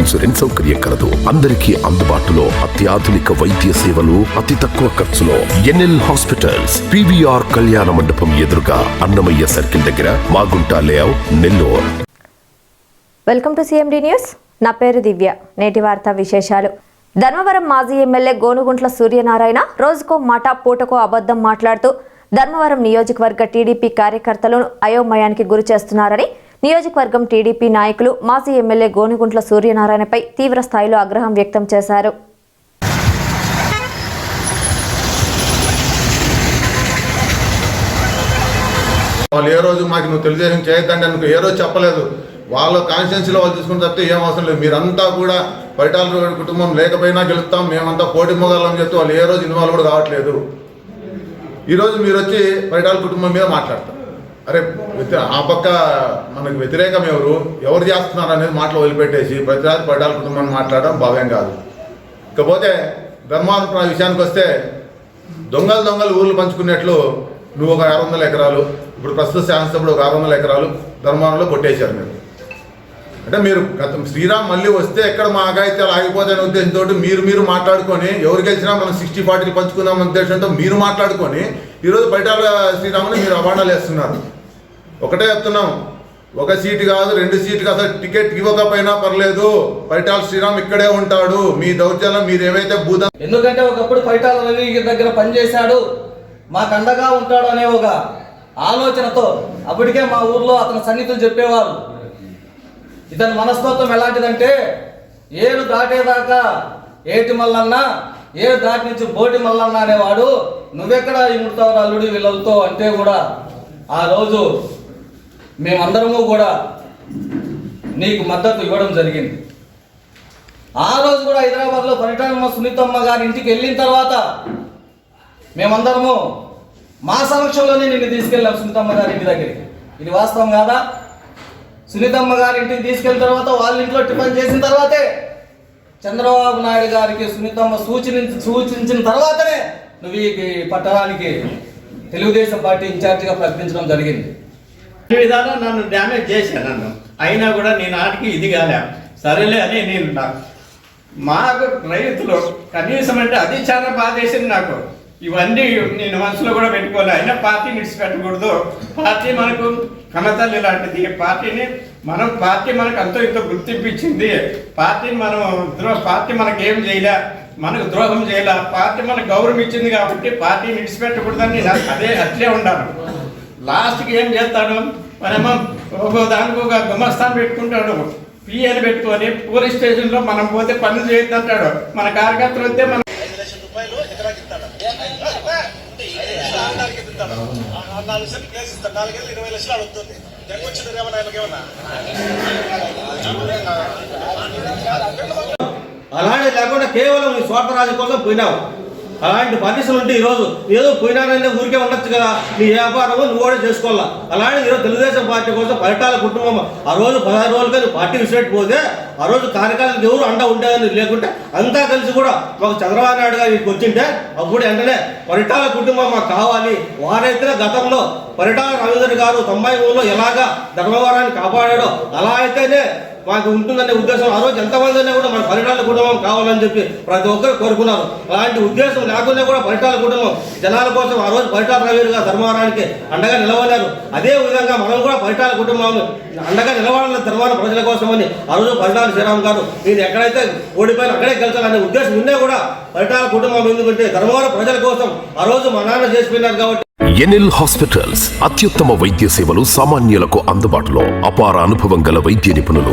Insurance సౌకర్యం కలదు. అందరికీ అందుబాటులో అత్యాధునిక వైద్య సేవలు అతి తక్కువ ఖర్చులో ఎన్ఎల్ హాస్పిటల్స్ పివిఆర్ కళ్యాణ మండపం ఎదురుగా అన్నమయ్య సర్కిల్ దగ్గర Magunta layout Nellore. Welcome to CMD news. నా పేరు దివ్య. నేటి వార్త విశేషాలు. ధర్మవరం మాజీ ఎమ్మెల్యే గోనుగుంట్ల సూర్యనారాయణ రోజుకో మాట పూటకో అబద్ధం మాట్లాడుతూ ధర్మవరం నియోజకవర్గ టీడీపీ కార్యకర్తలను అయోమయానికి గురి చేస్తున్నారని నియోజకవర్గం టీడీపీ నాయకులు మాజీ ఎమ్మెల్యే గోనుగుంట్ల సూర్యనారాయణపై తీవ్ర స్థాయిలో ఆగ్రహం వ్యక్తం చేశారు. వాళ్ళు ఏ రోజు మాకు నువ్వు తెలుగుదేశం చేయొద్దండి అనుకో ఏ రోజు చెప్పలేదు. వాళ్ళ కాన్స్టిట్యున్సీలో వాళ్ళు చూసుకుని తప్పితే ఏం అవసరం లేదు. మీరంతా కూడా పరిటాల కుటుంబం లేకపోయినా గెలుస్తాం మేమంతా పోటీ మొగాలని చెప్తే వాళ్ళు ఏ రోజు ఇన్వాల్వ్ కూడా కావట్లేదు. ఈరోజు మీరు వచ్చి పరిటాల కుటుంబం మీద మాట్లాడతారు. అరే ఆ పక్క మనకు వ్యతిరేకం ఎవరు? ఎవరు చేస్తున్నారు అనేది మాటలు వదిలిపెట్టేసి ప్రతిరాజు పడ్డాల కుటుంబాన్ని మాట్లాడడం భావ్యం కాదు. ఇకపోతే ధర్మావరం విషయానికి వస్తే దొంగలు దొంగలు ఊర్లు పంచుకున్నట్లు నువ్వు ఒక ఆరు వందల ఎకరాలు ఇప్పుడు ప్రస్తుత శాసనసభ్యుడు ఒక ఆరు వందల ఎకరాలు ధర్మావరంలో కొట్టేశారు మీరు. అంటే మీరు గత శ్రీరామ్ మళ్ళీ వస్తే ఎక్కడ మా అఘాయిత్యాలు ఆగిపోతాయనే ఉద్దేశంతో మీరు మీరు మాట్లాడుకొని ఎవరు గెలిచినా మనం సిక్స్టీ ఫార్టీలు పంచుకుందాం ఉద్దేశంతో మీరు మాట్లాడుకొని ఈరోజు బయట శ్రీరాముని మీరు అవార్డాలు వేస్తున్నారు. ఒకటే చెప్తున్నాం. ఒక సీటు కాదు రెండు సీట్లు అసలు టికెట్ ఇవ్వకపోయినా పర్లేదు. పైటాల శ్రీరామ్ ఇక్కడే ఉంటాడు. మీ దౌర్జన్యం మీరు ఏవైతే భూద ఎందుకంటే ఒకప్పుడు పైటాల రవి దగ్గర పనిచేశాడు. మాకు అండగా ఉంటాడు అనే ఒక ఆలోచనతో అప్పటికే మా ఊర్లో అతని సన్నిహితులు చెప్పేవారు. ఇతని మనస్తత్వం ఎలాంటిదంటే ఏడు దాటేదాకా ఏటి మల్లన్న ఏడు దాటి నుంచి బోటి మల్లన్న అనేవాడు నువ్వెక్కడ ఇముడతావు అల్లుడి వీళ్ళతో అంటే కూడా ఆ రోజు మేమందరము కూడా నీకు మద్దతు ఇవ్వడం జరిగింది. ఆ రోజు కూడా హైదరాబాద్లో పరిటాల సునీతమ్మ గారి ఇంటికి వెళ్ళిన తర్వాత మేమందరము మా సమక్షంలోనే నిన్ను తీసుకెళ్ళాం సునీతమ్మ గారి ఇంటి దగ్గరికి. ఇది వాస్తవం కాదా? సునీతమ్మ గారి ఇంటికి తీసుకెళ్ళిన తర్వాత వాళ్ళ ఇంట్లో టిఫిన్ చేసిన తర్వాతే చంద్రబాబు నాయుడు గారికి సునీతమ్మ సూచన సూచించిన తర్వాతనే నువ్వు ఈ పట్టణానికి తెలుగుదేశం పార్టీ ఇన్ఛార్జిగా ప్రకటించడం జరిగింది. ఈ విధానం నన్ను డ్యామేజ్ చేశాను నన్ను. అయినా కూడా నేను ఆటికి ఇది కాలే. సరేలే అని నేను నా- మాకు రైతులు కనీసం అంటే అది చాలా బాధేసింది నాకు. ఇవన్నీ నేను మనసులో కూడా పెట్టుకోవాలి అయినా పార్టీని విడిచిపెట్టకూడదు పార్టీ మనకు కన్నతల్లి లాంటిది. పార్టీని మనం పార్టీ మనకు అంతో ఇంతో గుర్తింపు ఇచ్చింది పార్టీని మనం ద్రో పార్టీ మనకు ఏం చేయలే. మనకు ద్రోహం చేయలే. పార్టీ మనకు గౌరవం ఇచ్చింది కాబట్టి పార్టీని విడిచిపెట్టకూడదని నేను అదే అట్లే ఉండాను. లాస్ట్కి ఏం చేస్తాడు? మనమో ఒక దానికి ఒక గుమస్థానం పెట్టుకుంటాడు. పిఎని పెట్టుకొని పోలీస్ స్టేషన్లో మనం పోతే పనులు చేయొద్దంటాడు. మన కార్యకర్తలు వస్తే మనం నాలుగు లక్షలు కేసు ఇస్తాడు నాలుగేళ్ళు ఇరవై లక్షలు అడుగుతుంది జగన్ వచ్చింది ఏమన్నా? ఆయనకేమన్నా లేకుండా కేవలం స్వార్థ స్వార్థరాజు కోసం పోయినావు. అలాంటి పరిస్థితులు ఉంటే ఈరోజు ఏదో పోయినానంటే ఊరికే ఉండొచ్చు కదా. నీ వ్యాపారము నువ్వు కూడా చేసుకోవాలా? అలాంటి ఈరోజు తెలుగుదేశం పార్టీ కోసం పరిటాల కుటుంబం ఆ రోజు పదహారు రోజులుగా నువ్వు పార్టీ విసిపెట్టిపోతే ఆ రోజు కార్యకర్తలకు ఎవరు అండ ఉండేదని లేకుంటే అంతా కలిసి కూడా మాకు చంద్రబాబు నాయుడు గారు ఇక్కడికి వచ్చింటే అప్పుడు వెంటనే పరిటాల కుటుంబం మాకు కావాలి. వారైతే గతంలో పరిటాల రవీంద్ర గారు తొంభై మూడులో ఎలాగా ధర్మవరాన్ని కాపాడాడో అలా అయితేనే మాకు ఉంటుందనే ఉద్దేశం ఆ రోజు ఎంతమంది కూడా మన పరిటాల కుటుంబం కావాలని చెప్పి ప్రతి ఒక్కరు కోరుకున్నారు. అలాంటి ఉద్దేశం లేకుండా కూడా పరిటాల కుటుంబం జనాల కోసం ఆ రోజు పరిటాల రవీరుగా ధర్మవరానికి అండగా నిలవలేరు అదే విధంగా మనం కూడా పరిటాల కుటుంబం అండగా నిలవాలని ధర్మవరం ప్రజల కోసమని ఆ రోజు పరిటాల శ్రీరామ్ గారు నేను ఎక్కడైతే ఓడిపోయిన అక్కడే గెలిచాలనే ఉద్దేశం ఉన్నా కూడా పరిటాల కుటుంబం ఎందుకంటే ధర్మవరం ప్రజల కోసం ఆ రోజు మా నాన్న చేసిపోయినారు కాబట్టి. ఎన్ఎల్ హాస్పిటల్స్ అత్యుత్తమ వైద్య సేవలు సామాన్యులకు అందుబాటులో అపార అనుభవం గల వైద్య నిపుణులు.